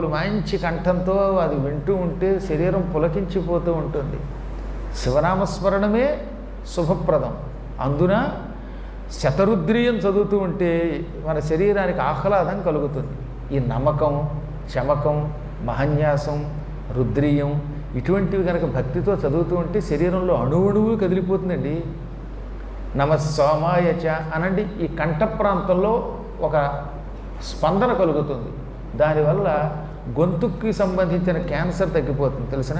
మంచి కంఠంతో అది వింటూ ఉంటే శరీరం పులకించిపోతూ ఉంటుంది. శివనామస్మరణమే శుభప్రదం. అందున శతరుద్రియం చదువుతూ ఉంటే మన శరీరానికి ఆహ్లాదం కలుగుతుంది. ఈ నమ్మకం చమకం మహన్యాసం రుద్రీయం ఇటువంటివి కనుక భక్తితో చదువుతూ ఉంటే శరీరంలో అణువణువు కదిలిపోతుందండి. నమ సోమాయచ అనండి. ఈ కంఠ ప్రాంతంలో ఒక స్పందన కలుగుతుంది. దానివల్ల గొంతుకి సంబంధించిన క్యాన్సర్ తగ్గిపోతుంది తెలిసిన?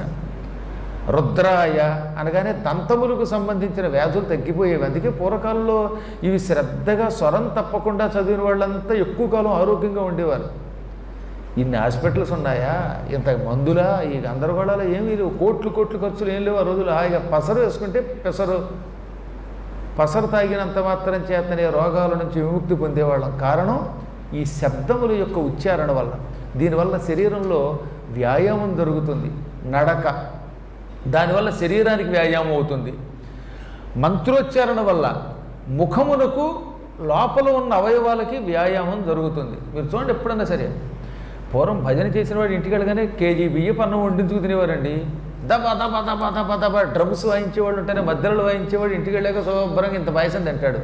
రుద్రాయ అనగానే దంతములకు సంబంధించిన వ్యాధులు తగ్గిపోయేవి. అందుకే పూర్వకాలంలో ఇవి శ్రద్ధగా స్వరం తప్పకుండా చదివిన వాళ్ళంతా ఎక్కువ కాలం ఆరోగ్యంగా ఉండేవారు. ఇన్ని హాస్పిటల్స్ ఉన్నాయా? ఇంత మందులా? ఈ గందరగోళాలు ఏమీ? లేవు కోట్లు కోట్లు ఖర్చులు ఏం లేవు ఆ రోజులు హాయిగా పసరు వేసుకుంటే పెసరు. పసరు తాగినంత మాత్రం చేతనే రోగాల నుంచి విముక్తి పొందేవాళ్ళం. కారణం ఈ శబ్దముల యొక్క ఉచ్చారణ వల్ల. దీనివల్ల శరీరంలో వ్యాయామం జరుగుతుంది. నడక. దానివల్ల శరీరానికి వ్యాయామం అవుతుంది. మంత్రోచ్చారణ వల్ల ముఖమునకు లోపల ఉన్న అవయవాలకి వ్యాయామం జరుగుతుంది. మీరు చూడండి ఎప్పుడన్నా సరే. పూర్వం భజన చేసిన వాడు ఇంటికి వెళ్ళగానే కేజీ బియ్యం అన్నం వండించుకు తినేవారండి. దబ దబ దబ దబ దబ డ్రమ్స్ వాయించేవాడు ఉంటేనే మధ్యలో వాయించేవాడు ఇంటికి వెళ్ళాక శుభ్రంగా ఇంత పాయసం తింటాడు.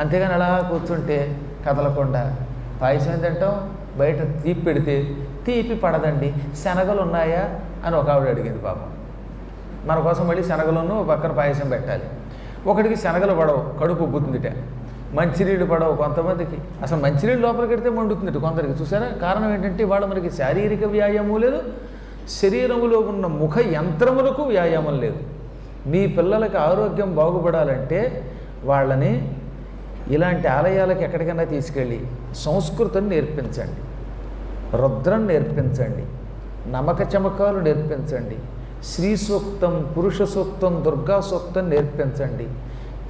అంతేగాని అలా కూర్చుంటే కదలకుండా పాయసం తింటాం? బయట తీపి పెడితే తీపి పడదండి. శనగలు ఉన్నాయా అని ఒక ఆవిడ అడిగింది పాపం. మన కోసం మళ్ళీ శనగలను పక్కన పాయసం పెట్టాలి. ఒకటికి శనగలు పడవు కడుపు ఉబ్బుతుందిట. మంచినీళ్ళు పడవు కొంతమందికి. అసలు మంచినీళ్ళు లోపలికి పెడితే మండుతుందిట కొందరికి. చూసారా? కారణం ఏంటంటే వాళ్ళు మనకి శారీరక వ్యాయామం లేదు శరీరములో ఉన్న ముఖ యంత్రములకు వ్యాయామం లేదు. మీ పిల్లలకి ఆరోగ్యం బాగుపడాలంటే వాళ్ళని ఇలాంటి ఆలయాలకు ఎక్కడికైనా తీసుకెళ్ళి సంస్కృతం నేర్పించండి రుద్రం నేర్పించండి నమక చమకాలు నేర్పించండి శ్రీ సూక్తం పురుష సూక్తం దుర్గా సూక్తం నేర్పించండి.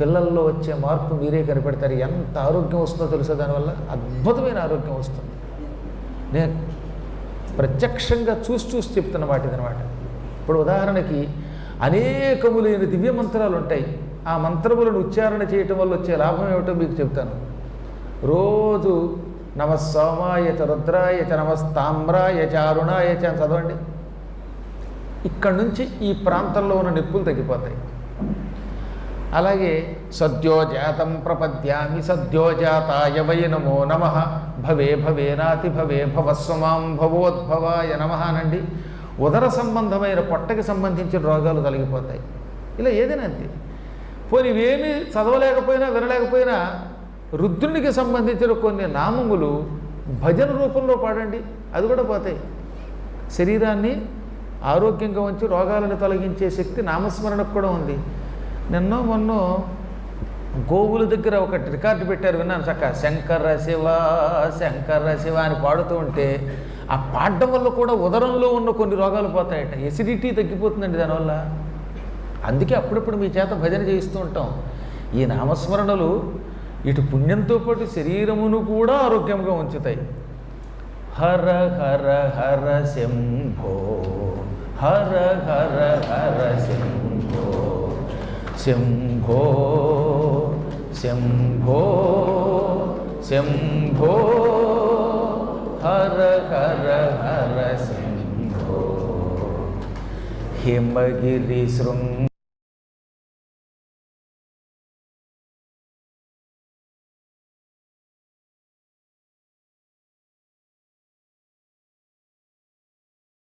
పిల్లల్లో వచ్చే మార్పు మీరే కనిపెడతారు. ఎంత ఆరోగ్యం వస్తుందో తెలుసా దానివల్ల? అద్భుతమైన ఆరోగ్యం వస్తుంది. నేను ప్రత్యక్షంగా చూసి చూసి చెప్తున్న వాటిదనమాట ఇప్పుడు ఉదాహరణకి అనేకములైన దివ్య మంత్రాలు ఉంటాయి ఆ మంత్రములను ఉచ్చారణ చేయటం వల్ల వచ్చే లాభం ఏమిటో మీకు చెప్తాను రోజు నమస్సోమాయ చ రుద్రాయ చ నమస్తామ్రాయ చ అరుణాయ చ అని చదవండి. ఇక్కడి నుంచి ఈ ప్రాంతంలో ఉన్న నిప్పులు తగ్గిపోతాయి. అలాగే సద్యోజాతం ప్రపద్యామి సద్యోజాతాయ వై నమో నమ. భవే భవే నాతి భవే భవస్వమాం భవోద్భవాయ నమ అనండి. ఉదర సంబంధమైన పొట్టకి సంబంధించిన రోగాలు తొలగిపోతాయి. ఇలా ఏదైనా అంతే. పోనీ ఇవేమీ చదవలేకపోయినా వినలేకపోయినా రుద్రునికి సంబంధించిన కొన్ని నామములు భజన రూపంలో పాడండి అది కూడా పోతాయి. శరీరాన్ని ఆరోగ్యంగా ఉంచి రోగాలను తొలగించే శక్తి నామస్మరణకు కూడా ఉంది. నిన్నో మొన్నో గోవుల దగ్గర ఒక రికార్డు పెట్టారు విన్నాను చక్క. శంకర శివ శంకర శివ అని పాడుతూ ఉంటే ఆ పాడడం వల్ల కూడా ఉదరంలో ఉన్న కొన్ని రోగాలు పోతాయట. ఎసిడిటీ తగ్గిపోతుందండి దానివల్ల. అందుకే అప్పుడప్పుడు మీ చేత భజన చేయిస్తూ ఉంటాం. ఈ నామస్మరణలు ఇటు పుణ్యంతో పాటు శరీరమును కూడా ఆరోగ్యంగా ఉంచుతాయి. హర హర హర శంభో హర హర హర శంభో శంభో శంభో శంభో హర హర హర శంభో. ഹിമഗിരി ശൃംഗ